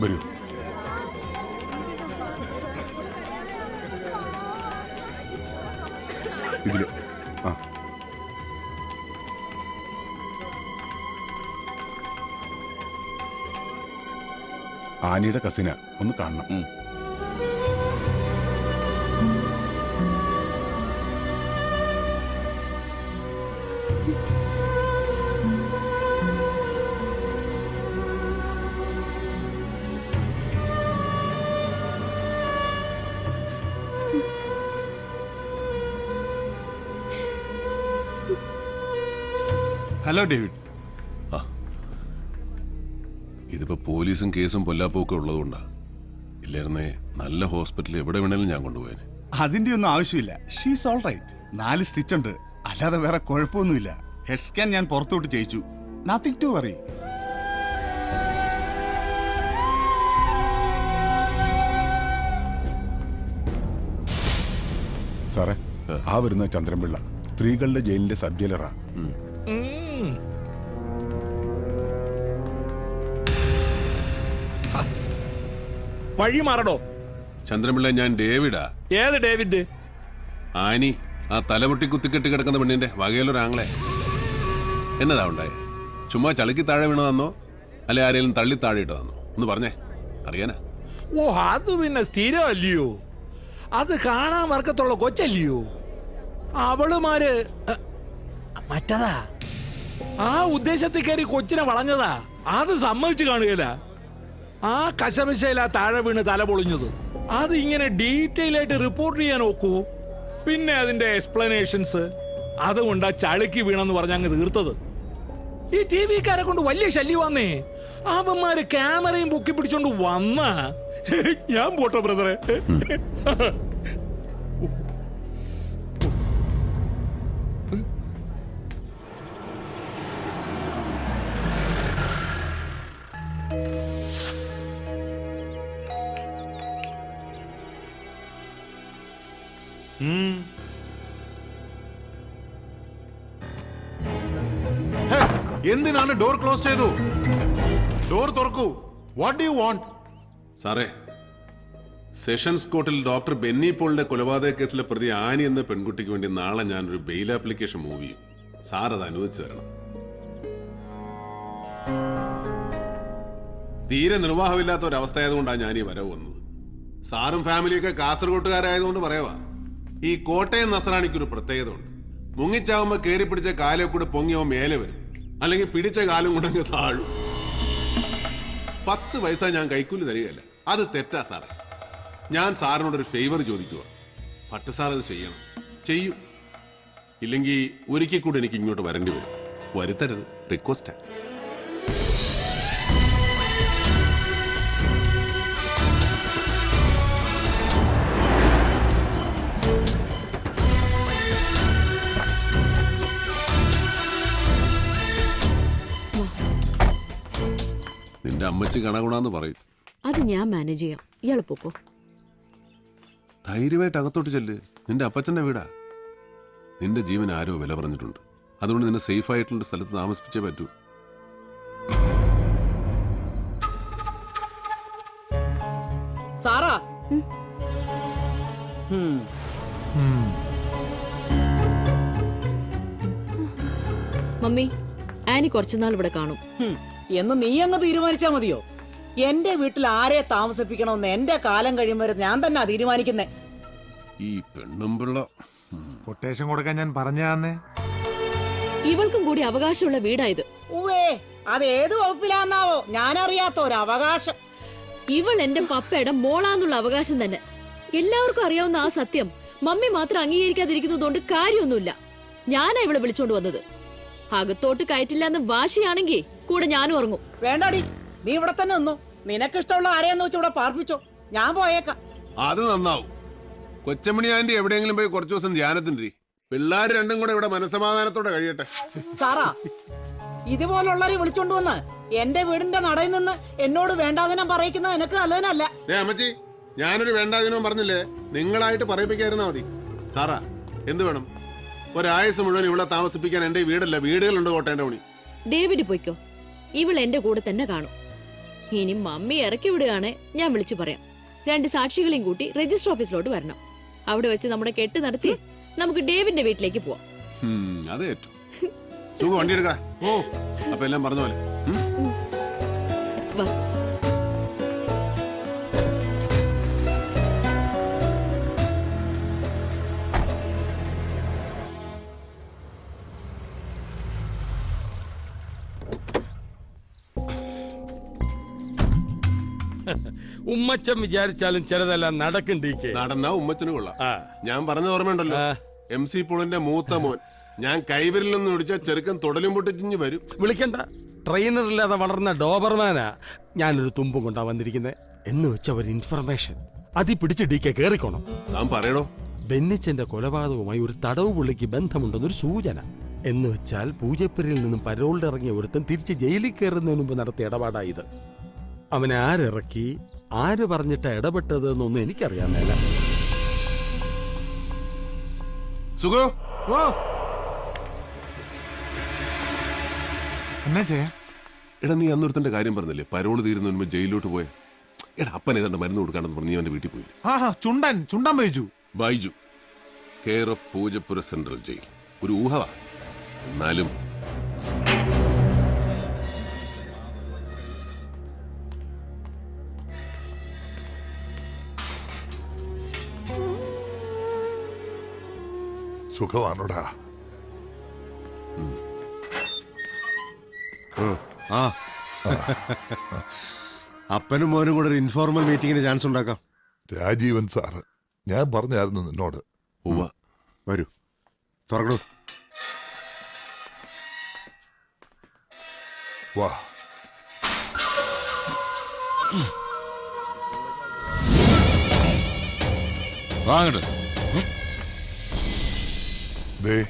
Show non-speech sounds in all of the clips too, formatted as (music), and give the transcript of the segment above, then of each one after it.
വരൂ. ഇതിൽ. ആ. ആനിയുടെ കസിന. ഒന്ന് കാണണം. ഹലോ ഡേവിഡ് ഇതിപ്പോ പോലീസും കേസും പൊല്ലാപ്പൊക്കെ ഉള്ളതുകൊണ്ടാ. ഇല്ലായിരുന്നേ നല്ല ഹോസ്പിറ്റലിൽ എവിടെ വേണേലും ഞാൻ കൊണ്ടുപോയേനെ. അതിന്റെ ഒന്നും ആവശ്യമില്ല. ഷീസ് ഓൾ റൈറ്റ് നാല് സ്റ്റിച്ച് ഉണ്ട് അല്ലാതെ വേറെ കുഴപ്പമൊന്നുമില്ല. ഹെഡ് സ്കാൻ ഞാൻ പുറത്തോട്ട് ചെയ്യിച്ചു. നത്തിങ് ടു വറി സാറേ ആ. വരുന്ന ചന്ദ്രൻപിള്ള സ്ത്രീകളുടെ ജയിലിന്റെ സബ് ജയിലറാ. വഴി മാറടോ ചന്ദ്രപിള്ള ഞാൻ ഡേവിഡാ. ഏത് ഡേവിഡ്? ആനി ആ തലമുട്ടി കുത്തിക്കെട്ടി കിടക്കുന്ന പെണ്ണിന്റെ വകയിലൊരാങ്ങളെ. എന്നതാ ഉണ്ടായേ? ചുമ്മാ ചളുക്കി താഴെ വീണതാന്നോ അല്ലെ ആരെങ്കിലും തള്ളി താഴെ ഇട്ടതാന്നോ ഒന്ന് പറഞ്ഞേ. അറിയാനാ? ഓ അത് പിന്നെ സ്ഥിരമല്ലയോ? അത് കാണാൻ വർക്കത്തുള്ള കൊച്ചല്ലയോ? അവളുമാര് മറ്റതാ? ആ ഉദ്ദേശത്തിൽ കയറി കൊച്ചിനെ വളഞ്ഞതാ. അത് സമ്മതിച്ചു കാണുകയില്ല ആ കശമിശയിലാ താഴെ വീണ് തല പൊളിഞ്ഞത്. അത് ഇങ്ങനെ ഡീറ്റെയിൽ ആയിട്ട് റിപ്പോർട്ട് ചെയ്യാൻ നോക്കൂ പിന്നെ അതിന്റെ എക്സ്പ്ലനേഷൻസ് അതുകൊണ്ടാ ചളിക്ക് വീണെന്ന് പറഞ്ഞ അങ്ങ് തീർത്തത്. ഈ ടി വിക്കാരെ കൊണ്ട് വലിയ ശല്യമാന്നേ. അവന്മാര് ക്യാമറയും പൊക്കി പിടിച്ചോണ്ട് വന്ന. ഞാൻ പോട്ടോ ബ്രദറെ. ക്ലോസ് ചെയ്തു. ഡോർ തുറക്കൂ. വാട്ട് ഡു വാണ്ട് സാറേ സെഷൻസ് കോർട്ടിൽ ഡോക്ടർ ബെന്നി പോളിന്റെ കൊലപാതക കേസിലെ പ്രതി ആനി എന്ന പെൺകുട്ടിക്ക് വേണ്ടി നാളെ ഞാനൊരു ബെയിൽ ആപ്ലിക്കേഷൻ മൂവ് ചെയ്യും. സാർ അത് അനുവദിച്ചു തരണം. തീരെ നിർവാഹമില്ലാത്ത ഒരവസ്ഥയായതുകൊണ്ടാണ് ഞാൻ ഈ വരവ് വന്നത്. സാറും ഫാമിലിയൊക്കെ കാസർഗോട്ടുകാരായതുകൊണ്ട് പറയവാ. ഈ കോട്ടയം നസറാണിക്കൊരു പ്രത്യേകത ഉണ്ട് മുങ്ങിച്ചാവുമ്പോ കയറി പിടിച്ച കാലൊക്കെ പൊങ്ങിയോ മേലെ വരും. അല്ലെങ്കിൽ പിടിച്ച കാലം കൊണ്ടങ്ങ് താഴും. പത്ത് പൈസ ഞാൻ കൈക്കൂലി തരികയല്ല. അത് തെറ്റാ സാറേ. ഞാൻ സാറിനോട് ഒരു ഫേവർ ചോദിക്കുക പട്ട് സാർ അത് ചെയ്യണം. ചെയ്യൂ. ഇല്ലെങ്കിൽ ഒരിക്കൽ കൂടി എനിക്ക് ഇങ്ങോട്ട് വരേണ്ടി വരും. വരുത്തരുത്. റിക്വസ്റ്റാ അമ്മച്ചി കണകുണാന്ന് പറയും. അത് ഞാൻ മാനേജ് ചെയ്യാം. ഇയാൾ പോക്കോ. ധൈര്യമായിട്ട് അകത്തോട്ട് ചെല്ല്. നിന്റെ അപ്പച്ചന്റെ വീടാ. നിന്റെ ജീവൻ ആരോ വില പറഞ്ഞിട്ടുണ്ട്. അതുകൊണ്ട് നിന്നെ സേഫ് ആയിട്ടുള്ള സ്ഥലത്ത് താമസിപ്പിച്ചേ പറ്റൂ. സാറാ. മമ്മി ആനി കുറച്ചുനാൾ ഇവിടെ കാണും. ഹും. എന്ന് നീ അങ്ങ് തീരുമാനിച്ചാ മതിയോ? എന്റെ വീട്ടിൽ ആരെ താമസിപ്പിക്കണമെന്ന് എന്റെ കാലം കഴിയും വരെ ഞാൻ തന്നെ തീരുമാനിക്കുന്നേ. ഈ പെണ്ണും പിള്ള. കൊട്ടേഷൻ കൊടുക്കാൻ ഞാൻ പറഞ്ഞാന്നേ. ഇവൾക്കും കൂടി അവകാശമുള്ള വീടായത്. ഉവേ അത് ഏത് വകുപ്പിലാന്നാവോ? ഞാനറിയാത്ത ഒരു അവകാശം ഇവൾ എന്റെ പപ്പയുടെ മോളാന്നുള്ള അവകാശം തന്നെ. എല്ലാവർക്കും അറിയാവുന്ന ആ സത്യം മമ്മി മാത്രം അംഗീകരിക്കാതിരിക്കുന്നതുകൊണ്ട് കാര്യമൊന്നുമില്ല. ഞാനാ ഇവളെ വിളിച്ചോണ്ട് വന്നത്. അകത്തോട്ട് കയറ്റില്ല എന്ന് വാശിയാണെങ്കി കൂടെ ഞാനും ഉറങ്ങും വേണ്ടാടി. നീ ഇവിടെ തന്നെ നിന്നു. നിനക്കിഷ്ടമുള്ള ആരെയെന്ന് വെച്ച് ഇവിടെ പാർപ്പിച്ചോ. ഞാൻ പോയേക്കാം. അത് നന്നാവും. കൊച്ചമണി ആന്റി എവിടെയെങ്കിലും പോയി കുറച്ചു ദിവസം ധ്യാനത്തിന്റെ പിള്ളേർ രണ്ടും കൂടെ ഇവിടെ മനസമാധാനത്തോടെ കഴിയട്ടെ. സാറാ ഇതുപോലുള്ളവരെ വിളിച്ചോണ്ട് വന്ന് എന്റെ വീടിന്റെ നടയിൽ നിന്ന് എന്നോട് വേണ്ടാതിനം പറയിക്കുന്നത് എനിക്ക് നല്ലതിനല്ല. ഏ അമ്മച്ചി ഞാനൊരു വേണ്ടാദിനം പറഞ്ഞില്ലേ? നിങ്ങളായിട്ട് പറയിപ്പിക്കായിരുന്നാ മതി. സാറാ എന്ത് വേണം? ഒരായുസ് മുഴുവൻ ഇവിടെ താമസിപ്പിക്കാൻ എന്റെ വീടല്ല വീടുകളുണ്ട് കോട്ടേന്റെ മണി ഡേവിഡ് പൊയ്ക്കോ. ഇവൾ എന്റെ കൂടെ തന്നെ കാണും. ഇനി മമ്മി ഇറക്കി വിടുകയാണെ ഞാൻ വിളിച്ചു പറയാം. രണ്ട് സാക്ഷികളെയും കൂട്ടി രജിസ്റ്റർ ഓഫീസിലോട്ട് വരണം. അവിടെ വെച്ച് നമ്മുടെ കെട്ട് നടത്തി നമുക്ക് ഡേവിന്റെ വീട്ടിലേക്ക് പോവാം. വണ്ടി എടുക്കാം. ഓ അപ്പൊ എല്ലാം പറഞ്ഞ പോലെ. വാ. ഉമ്മച്ചൻ വിചാരിച്ചാലും ചിലതെല്ലാം നടക്കും ഡി കെ നടന്നാ ഉമ്മച്ചന് കൊള്ളാം. ആ. ഞാൻ പറഞ്ഞ ഓർമ്മയുണ്ടല്ലോ. എം സി പുളിന്റെ മൂത്ത മോൻ. ഞാൻ കൈവരിൽ നിന്ന് വിളിച്ച ചെറുക്കൻ തുടലും പൊട്ടിച്ചിഞ്ഞ് വരും. വിളിക്കണ്ട. ട്രെയിനറില്ലാതെ വളർന്ന ഡോബർമാനാ ഞാനൊരു തുമ്പും കൊണ്ടാ വന്നിരിക്കുന്നത് എന്ന് വെച്ച ഒരു ഇൻഫർമേഷൻ അതി പിടിച്ച് ഡി കെ കേറിക്കോണം. താൻ പറയണോ ബെന്നിച്ചന്റെ കൊലപാതകവുമായി ഒരു തടവ് പുള്ളിക്ക് ബന്ധമുണ്ടെന്നൊരു സൂചന. എന്ന് വെച്ചാൽ പൂജപ്പുരയിൽ നിന്നും പരോളിൽ ഇറങ്ങിയ ഒരുത്തൻ തിരിച്ച് ജയിലിൽ കയറുന്നതിന് മുമ്പ് നടത്തിയ ഇടപാടായത് അവനെ ആരിറക്കി? ആര് പറഞ്ഞിട്ട് ഇടപെട്ടത് എന്നൊന്നും എനിക്കറിയാൻ മേല സുഖോ ഓ. എന്നാ ചെയ്യാ? എടാ നീ അന്നൊരുത്തന്റെ കാര്യം പറഞ്ഞില്ലേ? പരോൾ തീരുന്നതിന് മുമ്പ് ജയിലിലോട്ട് പോയ. എടാ അപ്പൻ ഏതാണ്ട് മരുന്ന് കൊടുക്കാണെന്ന് പറഞ്ഞ് നീ അവന്റെ വീട്ടിൽ പോയി ആഹാ ചുണ്ടൻ ചുണ്ടൻ Baiju. Baiju. Care of Poojappura central jail. ഒരു ഊഹവാ. എന്നാലും സുഖമാണോടാ? ആ. അപ്പനും മോനും കൂടെ ഒരു ഇൻഫോർമൽ മീറ്റിംഗിന് ചാൻസ് ഉണ്ടാക്കാം. രാജീവൻ സാറ് ഞാൻ പറഞ്ഞായിരുന്നു നിന്നോട്. ഉവ്വ. വരൂ. തുറക്കണു വാ. വാങ്ങട്ട്. ദേ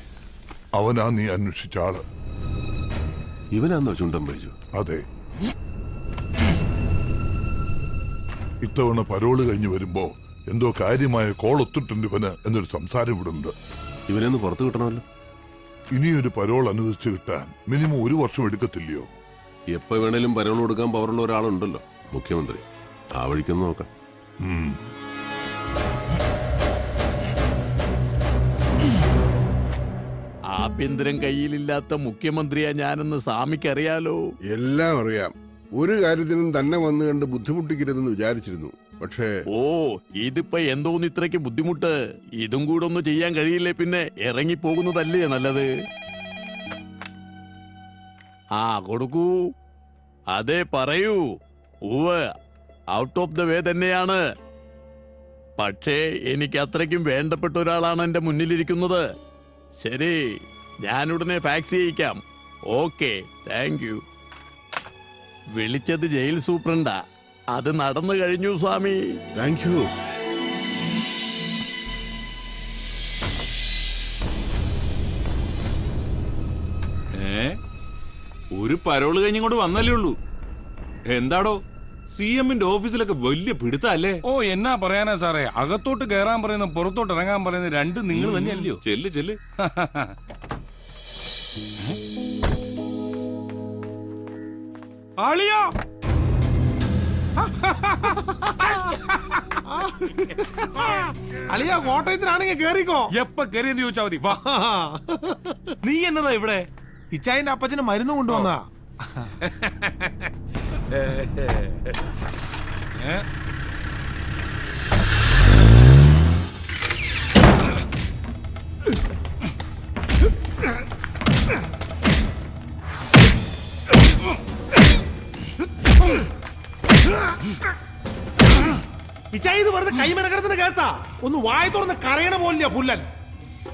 അവനാ നീ അന്വേഷിച്ച ആൾ. ഇവനാന്നോ ചുണ്ടൻ ബൈജു? അതെ. ഇത്തവണ പരോൾ കഴിഞ്ഞു വരുമ്പോ എന്തോ കാര്യമായ കോൾ ഒത്തിട്ടുണ്ട് ഇവന് എന്നൊരു സംസാരം ഇവിടുണ്ട്. ഇവനെന്ന് ഇവനൊന്ന് പുറത്തു കിട്ടണമല്ലോ. ഇനിയൊരു പരോൾ അനുവദിച്ചു കിട്ടാൻ മിനിമം ഒരു വർഷം എടുക്കത്തില്ലയോ? എപ്പോ വേണേലും പരോൾ കൊടുക്കാൻ പവറുള്ള ഒരാളുണ്ടല്ലോ മുഖ്യമന്ത്രി. ആ വഴിക്കൊന്ന് നോക്കാം. ആഭ്യന്തരം കയ്യിലില്ലാത്ത മുഖ്യമന്ത്രിയാ ഞാനെന്ന് സ്വാമിക്കറിയാലോ? എല്ലാം അറിയാം. ഒരു കാര്യത്തിനും തന്നെ വന്നു കണ്ട് ബുദ്ധിമുട്ടിക്കരുതെന്ന് വിചാരിച്ചിരുന്നു. പക്ഷേ ഓ ഇതിപ്പോ എന്തോന്ന് ഇത്രയ്ക്ക് ബുദ്ധിമുട്ട്? ഇതും കൂടെ ഒന്നും ചെയ്യാൻ കഴിയില്ലേ പിന്നെ? ഇറങ്ങി പോകുന്നതല്ലേ നല്ലത്? ആ കൊടുക്കൂ. അതെ പറയൂ. ഉവ് ഔട്ട് ഓഫ് ദ വേ തന്നെയാണ്. പക്ഷേ എനിക്ക് അത്രയ്ക്കും വേണ്ടപ്പെട്ട ഒരാളാണ് എന്റെ മുന്നിലിരിക്കുന്നത്. ശരി ഞാൻ ഉടനെ ഫാക്സ് ചെയ്യിക്കാം. ഓക്കെ താങ്ക് യു വിളിച്ചത് ജയിൽ സൂപ്രണ്ടാ. അത് നടന്നു കഴിഞ്ഞു സ്വാമി. താങ്ക് യു ഒരു പരോൾ കഴിഞ്ഞിങ്ങോട്ട് വന്നല്ലേ ഉള്ളൂ. എന്താടോ? സി എമ്മിന്റെ ഓഫീസിലൊക്കെ വലിയ പിടുത്തല്ലേ? ഓ എന്നാ പറയാനാ സാറേ? അകത്തോട്ട് കയറാൻ പറയുന്ന പുറത്തോട്ട് ഇറങ്ങാൻ പറയുന്ന രണ്ടും നിങ്ങൾ തന്നെയല്ലയോ? ചെല്ല് ചെല്ല്. (laughs) ആളിയോ അളിയ കോട്ടയത്തിനാണെങ്കിൽ കേറിക്കോ. എപ്പ കയറിയെന്ന് ചോദിച്ചാ മതി. വാ. (laughs) നീ എന്നതാ ഇവിടെ? ഇച്ചായന്റെ അപ്പച്ചന് മരുന്ന് കൊണ്ടുവന്നാ (laughs) ഇച്ചായ ഇത് വെറുതെ കൈമനക്കടത്തിന്റെ കേസാ. ഒന്ന് വായ തുറന്ന് കരയണ പോലില്ല പുല്ലൻ.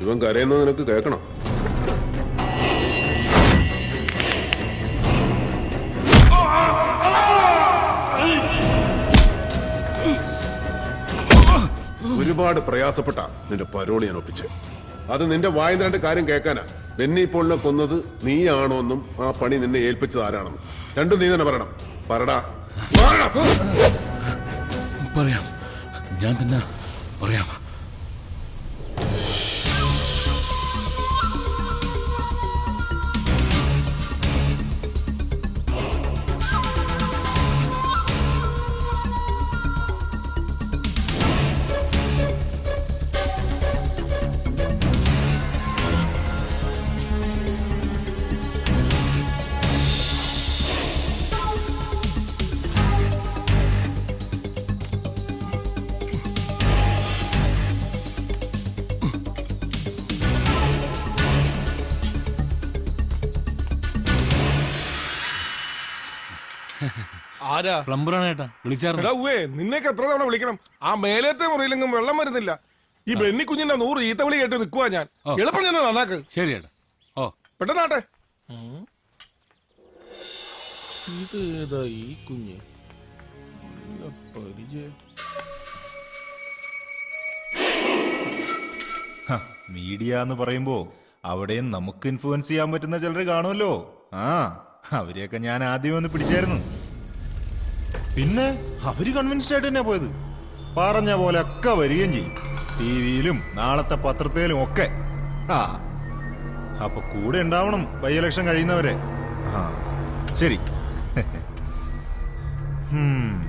ഇവൻ കരയുന്നത് നിനക്ക് കേൾക്കണം? പ്രയാസപ്പെട്ട നിന്റെ പരോളി ഞാൻ ഒപ്പിച്ച്. അത് നിന്റെ വായിൽ രണ്ട് കാര്യം കേൾക്കാനാ. ബെന്നി പോളിനെ കൊന്നത് നീയാണോന്നും ആ പണി നിന്നെ ഏൽപ്പിച്ചത് ആരാണെന്നും. രണ്ടും നീ തന്നെ പറയണം. പറടാ. പറയാം. ഞാൻ തന്നെ പറയാം. ആരാ? പ്ലംബറാണ് ഏട്ടാ. വിളിച്ചായിരുന്നു. എടാ നിന്നേക്ക് എത്ര തവണ വിളിക്കണം? ആ മേലത്തെ മുറിയിലെങ്കിലും വെള്ളം വരുന്നില്ല. ഈ ബെന്നി കുഞ്ഞിന്റെ നൂറ് ഈത്ത വിളി കേട്ട് നിൽക്കുവാ ഞാൻ. എളുപ്പം ഞാൻ നന്നാക്ക്. ശരി ഏട്ടാ. ഓ. പെട്ടെന്നാട്ടെ ഇത് ഏതാ ഈ കുഞ്ഞ്? നല്ല പരിചയം. മീഡിയ എന്ന് പറയുമ്പോ അവിടെയും നമുക്ക് ഇൻഫ്ലുവൻസ് ചെയ്യാൻ പറ്റുന്ന ചിലർ കാണുമല്ലോ. ആ അവരെയൊക്കെ ഞാൻ ആദ്യം ഒന്ന് പിടിച്ചായിരുന്നു. പിന്നെ അവർ കൺവിൻസ്ഡ് ആയിട്ട് തന്നെ പോയത്. പറഞ്ഞ പോലെ ഒക്കെ വരികയും ചെയ്യും. ടി വിയിലും നാളത്തെ പത്രത്തിലും ഒക്കെ. ആ. അപ്പൊ കൂടെ ഉണ്ടാവണം ബൈ ഇലക്ഷൻ കഴിയുന്നവരെ. ആ. ശരി. (laughs) ഹും.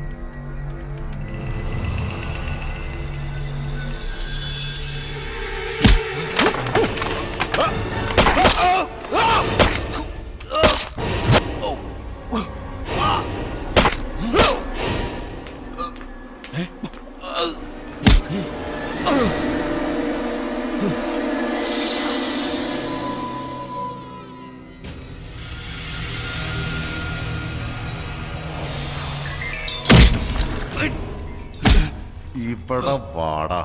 ഇവിടെ വാടാ.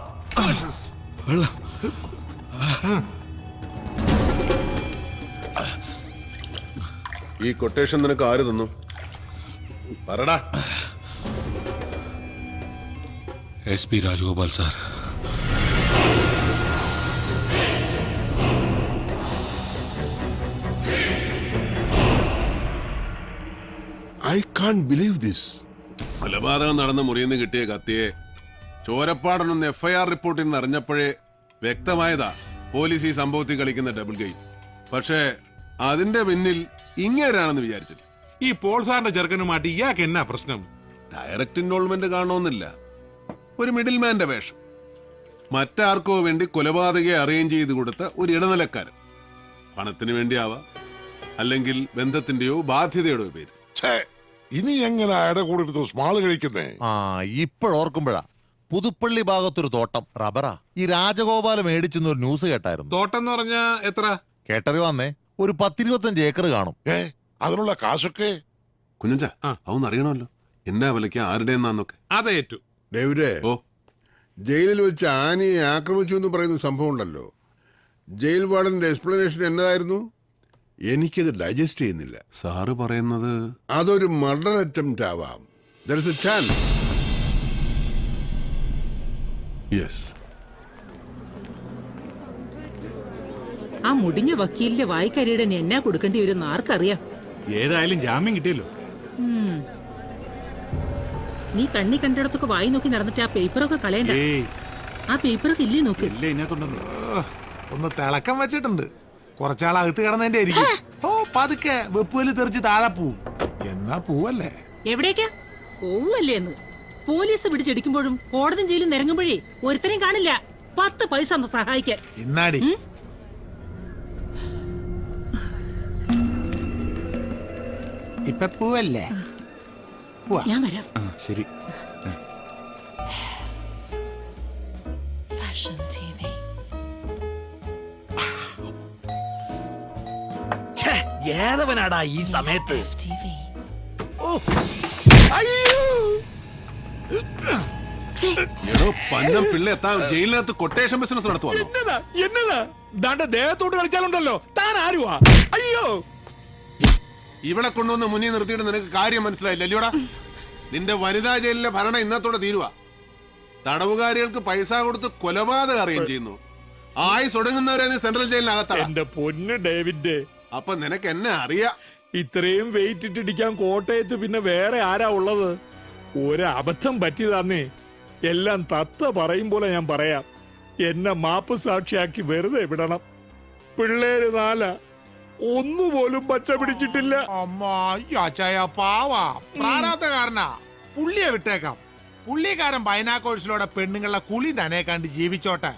ഈ കൊട്ടേഷൻ നിനക്ക് ആര് തന്നു? പറടാ. S P Rajagopal sir. I can't believe this കൊലപാതകം നടന്ന മുറിയിൽ നിന്ന് കിട്ടിയ കത്തിയെ ചോരപ്പാടനൊന്ന് എഫ്ഐആർ റിപ്പോർട്ടിൽ നിന്ന് അറിഞ്ഞപ്പോഴേ വ്യക്തമായതാ പോലീസ് ഈ സംഭവത്തിൽ കളിക്കുന്ന ഡബിൾ ഗെയിം പക്ഷേ അതിന്റെ പിന്നിൽ ഇങ്ങേരാണെന്ന് വിചാരിച്ചില്ല. ഈ പോൾ സാറിന്റെ ചെറുക്കനുമായിട്ട് ഇയാൾക്ക് എന്നാ പ്രശ്നം? ഡയറക്റ്റ് ഇൻവോൾവ്മെന്റ് കാണണമെന്നില്ല. ഒരു മിഡിൽ മാന്റെ വേഷം. മറ്റാർക്കോ വേണ്ടി കൊലപാതകയെ അറേഞ്ച് ചെയ്ത് കൊടുത്ത ഒരു ഇടനിലക്കാരൻ. പണത്തിന് വേണ്ടിയാവാം. അല്ലെങ്കിൽ ബന്ധത്തിന്റെയോ ബാധ്യതയുടെയോ പേര്. ഇനി എങ്ങനെ ഇടകൂടി കൂടെ സ്മാൾ കഴിക്കുന്നേ? ആ ഇപ്പോഴോർക്കുമ്പോഴാ പുതുപ്പള്ളി ഭാഗത്തൊരു തോട്ടം. റബ്ബറാ. ഈ രാജഗോപാലം മേടിച്ചെന്ന് ഒരു ന്യൂസ് കേട്ടായിരുന്നു. തോട്ടം എന്ന് പറഞ്ഞ എത്ര? കേട്ടറി വന്നേ. ഒരു പത്തിരുപത്തഞ്ച് ഏക്കർ കാണും. ഏ അതിനുള്ള കാശൊക്കെ? കുഞ്ഞഞ്ച അതൊന്നും അറിയണമല്ലോ. എന്നാ വിലയ്ക്ക് ആരുടെ എന്നാന്നൊക്കെ അതേറ്റു ഡേവിഡേ ഓ. ജയിലിൽ വെച്ച് ആനയെ ആക്രമിച്ചു എന്ന് പറയുന്ന സംഭവം ഉണ്ടല്ലോ. ജയിൽ വാർഡന്റെ എക്സ്പ്ലനേഷൻ എന്നതായിരുന്നു? എനിക്കത് ഡൈജസ്റ്റ് ചെയ്യുന്നില്ല. സാറ് പറയുന്നത് അതൊരു മർഡർ അറ്റംപ്റ്റ് ആവാം. There is a chance yes ആ മുടിഞ്ഞ വക്കീലിന്റെ വായിക്കരിയുടെ എന്നാ കൊടുക്കേണ്ടി വരും ആർക്കറിയാം? ഏതായാലും ജാമ്യം കിട്ടിയല്ലോ. നീ കണ്ണി കണ്ടിടത്തൊക്കെ വായി നോക്കി നടന്നിട്ട് ആ പേപ്പറൊക്കെ കളയണ്ട. ആ പേപ്പറൊക്കെ ഇല്ലേ നോക്ക്. ഒന്ന് തിളക്കം വെച്ചിട്ടുണ്ട്. കുറച്ചാൾ അകത്ത് കിടന്നതിന്റെ ആയിരിക്കും ഓ പതുക്കെ വെപ്പുവൽ തെറിച്ച് താഴെ പോവും. എന്നാ പൂവല്ലേ? എവിടേക്കാ? പോവല്ലേ എന്ന്. പോലീസ് പിടിച്ചെടുക്കുമ്പോഴും കോടതി ജയിലും നിരങ്ങുമ്പോഴേ ഒരുത്തരെയും കാണില്ല. പത്ത് പൈസ ഒന്ന് സഹായിക്കാൻ. ഇന്നാടി. ഉം? ഇപ്പൊ പൂവല്ലേ? ഞാൻ വരാം. ആ ശരി. ഏതവനാടാ ഈ സമയത്ത്? ഓ, അയ്യോ! എടോ പന്നം ജയിലിനകത്ത് കൊട്ടേഷൻ ബിസിനസ് നടത്തുവാണോ? എന്നതാ എന്നതാ? ദാണ്ട ദേഹത്തോട്ട് കളിച്ചാലുണ്ടല്ലോ. താൻ ആരുവാ? അയ്യോ! ഇവിടെ കൊണ്ടുവന്ന് മുന്നിൽ നിർത്തിയിട്ട് നിനക്ക് കാര്യം മനസ്സിലായില്ല അല്ലയോടാ നിന്റെ വനിതാ ജയിലിലെ ഭരണം ഇന്നത്തോടെ തീരുവ. തടവുകാരികൾക്ക് പൈസ കൊടുത്ത് കൊലപാതകം അറിയുകയും ചെയ്യുന്നു. ആയുസ് ഒടുങ്ങുന്നവരെ നീ സെൻട്രൽ ജയിലിനകത്താണ് എന്റെ പൊന്ന് ഡേവിഡ്. അപ്പൊ നിനക്ക് എന്നെ അറിയാം. ഇത്രയും വെയിറ്റ് ഇട്ടിടിക്കാൻ കോട്ടയത്ത് പിന്നെ വേറെ ആരാ ഉള്ളത്? ഒരു അബദ്ധം പറ്റിയതാന്നേ. എല്ലാം തത്ത പറയും പോലെ ഞാൻ പറയാം. എന്നെ മാപ്പ് സാക്ഷിയാക്കി വെറുതെ വിടണം. പിള്ളേര് നാല ഒന്നുപോലും പച്ച പിടിച്ചിട്ടില്ല. പാവാ. പുള്ളിയെ വിട്ടേക്കാം. പുള്ളിക്കാരൻ ബൈനാക്കോഴ്സിലൂടെ പെണ്ണുങ്ങളുടെ കുളി തന്നെ കണ്ട് ജീവിച്ചോട്ടെ.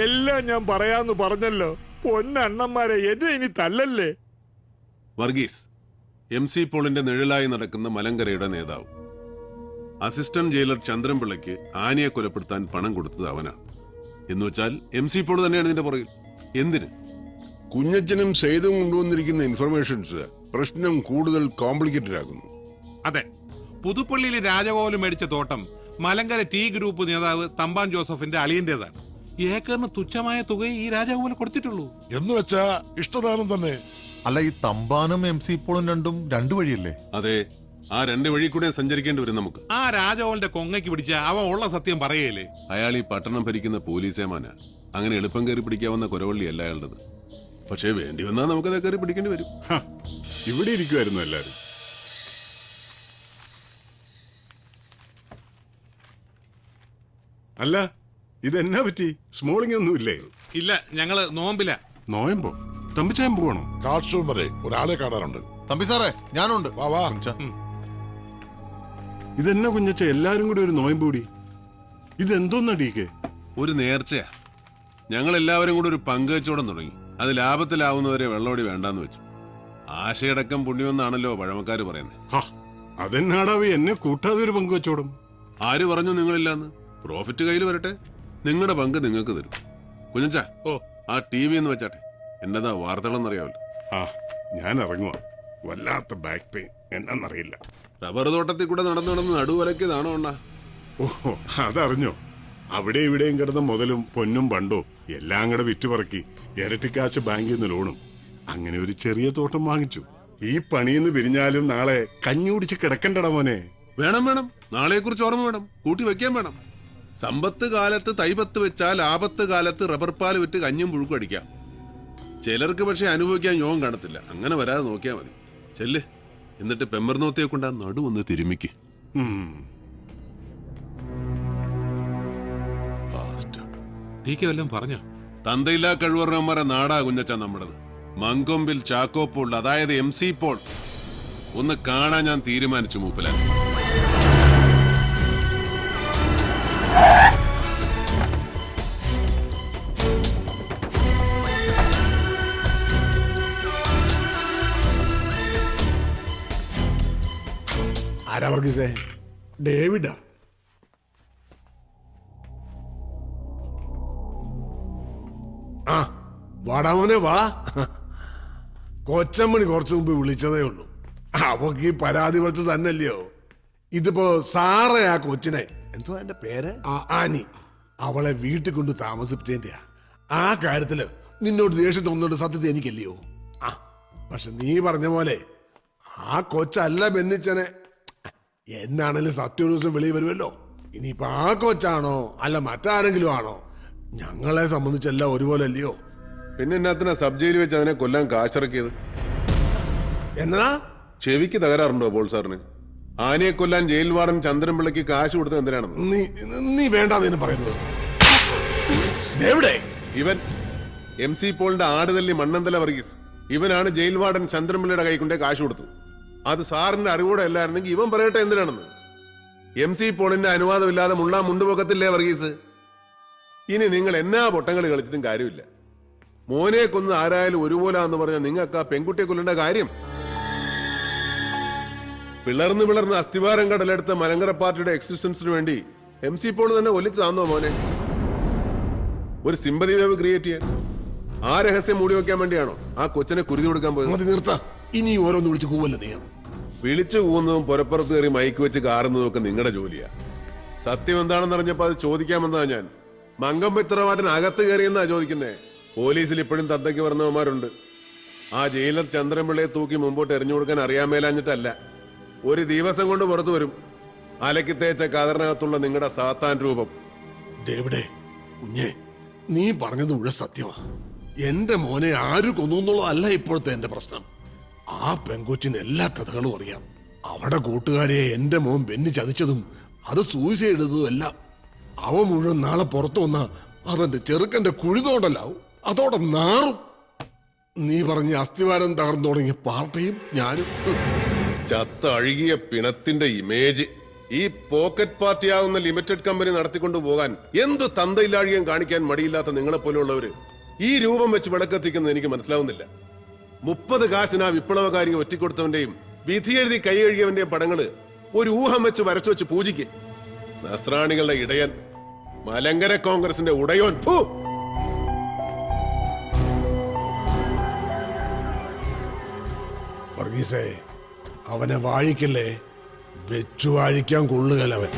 എല്ലാം ഞാൻ പറയാന്ന് പറഞ്ഞല്ലോ. പൊന്നണ്ണന്മാരെ എന്നെ ഇനി തല്ലല്ലേ? വർഗീസ് എം സി പോളിന്റെ നിഴലായി നടക്കുന്ന മലങ്കരയുടെ നേതാവ്. അസിസ്റ്റന്റ് ജയിലർ ചന്ദ്രൻപിള്ളയ്ക്ക് ആനയെ കൊലപ്പെടുത്താൻ പണം കൊടുത്തത് അവനാണ്. എന്നുവെച്ചാൽ എം സി പോൾ തന്നെയാണ് ഇതിന്റെ പുറകിൽ. എന്തിന്? കുഞ്ഞച്ചനും സേതും കൊണ്ടുവന്നിരിക്കുന്ന ഇൻഫർമേഷൻസ് പ്രശ്നം കൂടുതൽ കോംപ്ലിക്കേറ്റഡ് ആകുന്നു. അതെ. പുതുപ്പള്ളിയിലെ രാജകോലം മേടിച്ച തോട്ടം മലങ്കര ടി ഗ്രൂപ്പ് നേതാവ് തമ്പാൻ ജോസഫിന്റെ അളിയന്റേതാണ്. ഏക്കറിന് തുച്ഛമായ തുകയെ ഈ രാജകോലം കൊടുത്തിട്ടുള്ളൂ. എന്ന് വെച്ചാ ഇഷ്ടദാനം തന്നെ. അല്ല ഈ തമ്പാനും എം സി പോളും രണ്ടും രണ്ടു വഴിയല്ലേ? അതെ ആ രണ്ട് വഴി കൂടെ സഞ്ചരിക്കേണ്ടി വരും നമുക്ക്. ആ രാജവന്റെ കൊങ്ങയ്ക്ക് പിടിച്ച അവ ഉള്ള സത്യം പറയല്ലേ അയാൾ ഈ പട്ടണം ഭരിക്കുന്ന പോലീസേമാന അങ്ങനെ എളുപ്പം കയറി പിടിക്കാവുന്ന കുരവള്ളി അല്ല അയാളുടെ പക്ഷേ വേണ്ടി വന്നാൽ നമുക്കത് കയറി പിടിക്കേണ്ടി വരും. ഇവിടെ ഇരിക്കുമായിരുന്നു എല്ലാരും. അല്ല ഇതെന്നാ പറ്റി? സ്മോളിംഗ് ഒന്നുമില്ലേ? ഇല്ല ഞങ്ങൾ നോമ്പില. നോയമ്പോ? തമ്പിച്ചായം പോവാണോ? കാർഷൂം വരെ ഒരാളെ കാണാറുണ്ട് തമ്പി സാറേ ഞാനുണ്ട്. വാ വാ. ഇതെന്നെ കുഞ്ഞച്ച എല്ലാരും കൂടി ഒരു നോയമ്പ് കൂടി ഇതെന്തോന്നാ ഡീക്കെ ഒരു നേർച്ചയാ. ഞങ്ങൾ എല്ലാവരും കൂടെ ഒരു പങ്കുവെച്ചോടം തുടങ്ങി. അത് ലാഭത്തിലാവുന്നവരെ വെള്ളോടി വേണ്ടാന്ന് വെച്ചു. ആശയടക്കം പുണ്യമെന്നാണല്ലോ പഴമക്കാര് പറയുന്നത് അതെന്നാടാവി എന്നെ കൂട്ടാതെ ഒരു പങ്കുവെച്ചോടും ആര് പറഞ്ഞു നിങ്ങളില്ലാന്ന്? പ്രോഫിറ്റ് കയ്യിൽ വരട്ടെ. നിങ്ങളുടെ പങ്ക് നിങ്ങൾക്ക് തരും. കുഞ്ഞച്ചാ ഓ. ആ ടി വി എന്ന് വെച്ചാട്ടെ. എന്നതാ വാർത്തകളെന്നറിയാവല്ലോ. ആ ഞാൻ ഇറങ്ങുക വല്ലാത്ത ബാക്ക് പെയിൻ എന്നാന്നറിയില്ല. റബ്ബർ തോട്ടത്തിൽ കൂടെ നടന്നു നടന്ന് നടുവലക്കിയതാണോ അണ്ണാ? ഓഹോ അതറിഞ്ഞോ? അവിടെ ഇവിടെയും കിടന്ന മുതലും പൊന്നും പണ്ടോ എല്ലാം കൂടെ വിറ്റുപറക്കി ഇരട്ടിക്കാശ് ബാങ്കിൽ നിന്ന് ലോണും. അങ്ങനെ ഒരു ചെറിയ തോട്ടം വാങ്ങിച്ചു. ഈ പണിയിന്ന് പിരിഞ്ഞാലും നാളെ കഞ്ഞി കിടക്കണ്ടട കിടക്കണ്ടടാ മോനെ. വേണം വേണം. നാളെ കുറിച്ച് ഓർമ്മ വേണം. കൂട്ടി വെക്കാൻ വേണം. സമ്പത്ത് കാലത്ത് തൈപത്ത് വെച്ചാൽ ആപത്ത് കാലത്ത് റബ്ബർ പാൽ വിറ്റ് കഞ്ഞും പുഴുക്കും അടിക്കാം. ചിലർക്ക് പക്ഷെ അനുഭവിക്കാൻ യോഗം കാണത്തില്ല. അങ്ങനെ വരാതെ നോക്കിയാൽ മതി. ചെല്ല്. എന്നിട്ട് പെമ്പർനോത്തിയെ കൊണ്ട് ആ നടു ഒന്ന് തിരുമിക്ക്. പറഞ്ഞോ? തന്തയില്ലാ കഴിവറന്മാരെ നാടാ കുഞ്ഞച്ച നമ്മുടേത്. മങ്കൊമ്പിൽ ചാക്കോപ്പോൾ അതായത് എം സി പോൾ. ഒന്ന് കാണാൻ ഞാൻ തീരുമാനിച്ചു മൂപ്പലാൻ. ആരാ വർഗീസേ? ഡേവിഡാ. ആ വാടാമോനെ വാ. കൊച്ചമ്മണി കുറച്ചു മുമ്പ് വിളിച്ചതേ ഉള്ളൂ. അവക്ക് ഈ പരാതി കുറച്ച് തന്നല്ലയോ ഇതിപ്പോ സാറേ ആ കൊച്ചിനെ. എന്തോ എന്റെ പേര്? ആനി. അവളെ വീട്ടിൽ കൊണ്ട് താമസിപ്പിച്ചതിന്റെയാ. ആ കാര്യത്തിൽ നിന്നോട് ദേഷ്യം തോന്നുന്നോട് സത്യത്തെ എനിക്കല്ലയോ? ആ പക്ഷെ നീ പറഞ്ഞ പോലെ ആ കൊച്ചല്ല ബെന്നിച്ചനെ. എന്നാണേലും സത്യ ഒരു ദിവസം വെളിയിൽ വരുമല്ലോ. ഇനിയിപ്പോ ആ കോച്ചാണോ അല്ല മറ്റാരെങ്കിലും ആണോ? ഞങ്ങളെ സംബന്ധിച്ചെല്ലാം ഒരുപോലെ അല്ലയോ പിന്നെ എന്നാത്തിനാ സബ് ജയിലിൽ വെച്ച് അതിനെ കൊല്ലാൻ കാശിറക്കിയത്? എന്നതാ ചെവിക്ക് തകരാറുണ്ടോ പോൾ സാറിന്? ആനയെ കൊല്ലാൻ ജയിൽ വാർഡൻ ചന്ദ്രൻപിള്ളയ്ക്ക് കാശ് കൊടുത്തത് എന്തിനാണെന്ന്? നീ നീ പറയുന്നത് എവിടെ ഇവൻ എം സി പോളിന്റെ ആടുതല്ലി മണ്ണന്തല വർഗീസ്. ഇവനാണ് ജയിൽ വാർഡൻ ചന്ദ്രൻപിള്ളയുടെ കൈ കൊണ്ടേ കാശ് കൊടുത്തത്. അത് സാറിന്റെ അറിവോടെ അല്ലായിരുന്നെങ്കിൽ ഇവൻ പറയട്ടെ എന്തിനാണെന്ന്? എം സി പോളിന്റെ അനുവാദമില്ലാതെ മുള്ളാ മുണ്ടുപൊക്കത്തില്ലേ വർഗീസ്? ഇനി നിങ്ങൾ എന്നാ പൊട്ടങ്ങൾ കളിച്ചിട്ടും കാര്യമില്ല. മോനെ കൊന്ന് ആരായാലും ഒരുപോലെ എന്ന് പറഞ്ഞാൽ നിങ്ങൾക്ക് ആ പെൺകുട്ടിയെ കൊല്ലേണ്ട കാര്യം? പിളർന്ന് പിളർന്ന് അസ്ഥിവാരം കടലെടുത്ത മലങ്കര പാർട്ടിയുടെ എക്സിസ്റ്റൻസിന് വേണ്ടി എം സി പോൾ തന്നെ ഒലിച്ചു താന്നോ മോനെ? ഒരു സിമ്പതി വേവ് ക്രിയേറ്റ് ചെയ്യാൻ. ആ രഹസ്യം മൂടി വെക്കാൻ വേണ്ടിയാണോ ആ കൊച്ചനെ കുരുതി കൊടുക്കാൻ പോയത്? നിർത്താ. ഇനി ഓരോന്ന് വിളിച്ച് കൂവല്ലോ നീ. വിളിച്ചു പോകുന്നതും പുരപ്പുറത്ത് കയറി മയക്കു വെച്ച് കാറുന്നതും ഒക്കെ നിങ്ങളുടെ ജോലിയാ. സത്യം എന്താണെന്ന് അറിഞ്ഞപ്പോ അത് ചോദിക്കാമെന്നാ ഞാൻ. മങ്കമ്പ പിത്രമാറ്റൻ അകത്ത് കയറിയെന്നാ ചോദിക്കുന്നേ. പോലീസിൽ ഇപ്പോഴും തത്തയ്ക്ക് പറഞ്ഞവന്മാരുണ്ട്. ആ ജയിലർ ചന്ദ്രൻപിള്ളയെ തൂക്കി മുമ്പോട്ട് എറിഞ്ഞു കൊടുക്കാൻ അറിയാൻ മേലാഞ്ഞിട്ടല്ല. ഒരു ദിവസം കൊണ്ട് പുറത്തു വരും. അലക്കി തേച്ച കതറിനകത്തുള്ള നിങ്ങളുടെ സാത്താൻ രൂപം. ദേവിടെ കുഞ്ഞേ നീ പറഞ്ഞത് മുഴുവൻ സത്യമാ. എന്റെ മോനെ ആര് കൊന്നു എന്നുള്ളതല്ല ഇപ്പോഴത്തെ എന്റെ പ്രശ്നം. ആ പെങ്കൊച്ചിന് എല്ലാ കഥകളും അറിയാം. അവിടെ കൂട്ടുകാരെ എന്റെ മോൻ ബെന്നി ചതിച്ചതും അത് സൂയിസൈഡ് എല്ലാം. അവ മുഴുവൻ നാളെ പുറത്തു വന്ന അതെന്റെ ചെറുക്കന്റെ കുഴിതോണ്ടല്ലാവും അതോടെ നാറും. നീ പറഞ്ഞ അസ്ഥിവാരം തകർന്നു തുടങ്ങിയ പാർട്ടിയും ഞാനും. ചത്ത അഴുകിയ പിണത്തിന്റെ ഇമേജ് ഈ പോക്കറ്റ് പാർട്ടി ആവുന്ന ലിമിറ്റഡ് കമ്പനി നടത്തിക്കൊണ്ടു പോകാൻ എന്ത് തന്തയില്ലാഴികം കാണിക്കാൻ മടിയില്ലാത്ത നിങ്ങളെ പോലെയുള്ളവര് ഈ രൂപം വെച്ച് വിളക്കെത്തിക്കുന്നത് എനിക്ക് മനസ്സിലാവുന്നില്ല. മുപ്പത് കാശിന് ആ വിപ്ലവകാരി ഒറ്റിക്കൊടുത്തവന്റെയും വിധി എഴുതി കൈ കഴുകിയവന്റെയും പടങ്ങൾ ഒരു ഊഹം വെച്ച് വരച്ചു വെച്ച് പൂജിക്ക്. നസ്രാണികളുടെ ഇടയൻ മലങ്കര കോൺഗ്രസിന്റെ ഉടയോൻ ഫു! വർഗീസേ അവനെ വാഴിക്കല്ലേ? വെച്ചു വാഴിക്കാൻ കൊള്ളുകലവൻ